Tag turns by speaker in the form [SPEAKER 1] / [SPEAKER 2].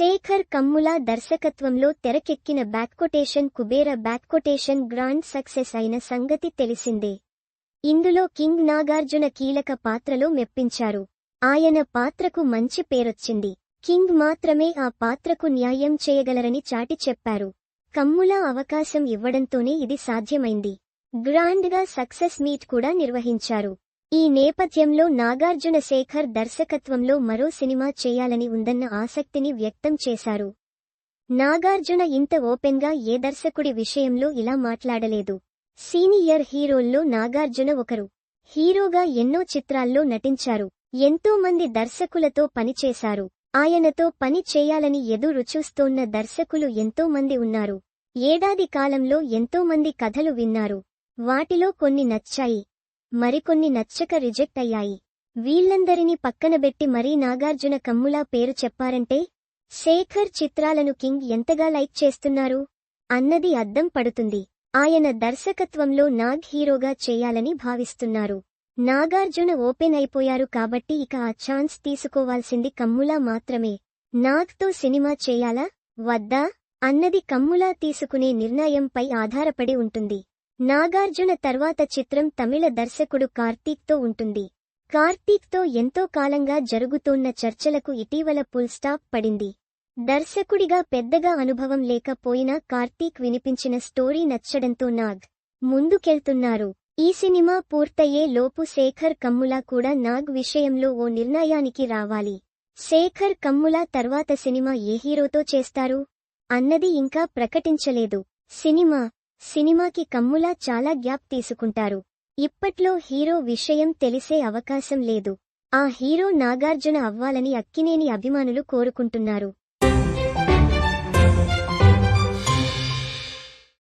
[SPEAKER 1] శేఖర్ కమ్ముల దర్శకత్వంలో తెరకెక్కిన బ్యాక్కొటేషన్ Kubera బ్యాక్కొటేషన్ grand success అయిన సంగతి తెలిసిందే. ఇందులో కింగ్ నాగార్జున కీలక పాత్రలో మెప్పించారు. ఆయన పాత్రకు మంచి పేరొచ్చింది. కింగ్ మాత్రమే ఆ పాత్రకు న్యాయం చేయగలరని చాటి చెప్పారు. కమ్ముల అవకాశం ఇవ్వడంతోనే ఇది సాధ్యమైంది. గ్రాండ్గా సక్సెస్ మీట్ కూడా నిర్వహించారు. ఈ నేపథ్యంలో నాగార్జున శేఖర్ దర్శకత్వంలో మరో సినిమా చేయాలని ఉందన్న ఆసక్తిని వ్యక్తం చేశారు. నాగార్జున ఇంత ఓపెన్గా ఏ దర్శకుడి విషయంలో ఇలా మాట్లాడలేదు. సీనియర్ హీరోల్లో నాగార్జున ఒకరు. హీరోగా ఎన్నో చిత్రాల్లో నటించారు. ఎంతో మంది దర్శకులతో పనిచేశారు. ఆయనతో పని చేయాలని ఎదురు చూస్తోన్న దర్శకులు ఎంతో మంది ఉన్నారు. ఏడాది కాలంలో ఎంతో మంది కథలు విన్నారు. వాటిలో కొన్ని నచ్చాయి. మరికొన్ని నచ్చక రిజెక్ట్ అయ్యాయి. వీళ్ళందరినీ పక్కనబెట్టి మరీ నాగార్జున కమ్ములా పేరు చెప్పారంటే శేఖర్ చిత్రాలను కింగ్ ఎంతగా లైక్ చేస్తున్నారు? అన్నది అద్దం పడుతుంది. ఆయన దర్శకత్వంలో నాగ్ హీరోగా చేయాలని భావిస్తున్నారు. నాగార్జున ఓపెన్ అయిపోయారు కాబట్టి ఇక ఆ ఛాన్స్ తీసుకోవాల్సింది కమ్ములా మాత్రమే. నాగ్తో సినిమా చేయాలా? వద్దా? అన్నది కమ్ములా తీసుకునే నిర్ణయంపై ఆధారపడి ఉంటుంది. నాగార్జున తర్వాత చిత్రం తమిళ దర్శకుడు కార్తీక్తో ఉంటుంది. కార్తీక్తో ఎంతో కాలంగా జరుగుతోన్న చర్చలకు ఇటీవల పుల్ స్టాప్ పడింది. దర్శకుడిగా పెద్దగా అనుభవం లేకపోయినా కార్తీక్ వినిపించిన స్టోరీ నచ్చడంతో నాగ్ ముందుకెళ్తున్నారు. ఈ సినిమా పూర్తయ్యే లోపు శేఖర్ కమ్ములా కూడా నాగ్ విషయంలో ఓ నిర్ణయానికి రావాలి. శేఖర్ కమ్ములా తర్వాత సినిమా ఏ హీరోతో చేస్తారు? అన్నది ఇంకా ప్రకటించలేదు. సినిమా సినిమాకి కమ్ములా చాలా గ్యాప్ తీసుకుంటారు. ఇప్పట్లో హీరో విషయం తెలిసే అవకాశం లేదు. ఆ హీరో నాగార్జున అవ్వాలని అక్కినేని అభిమానులు కోరుకుంటున్నారు.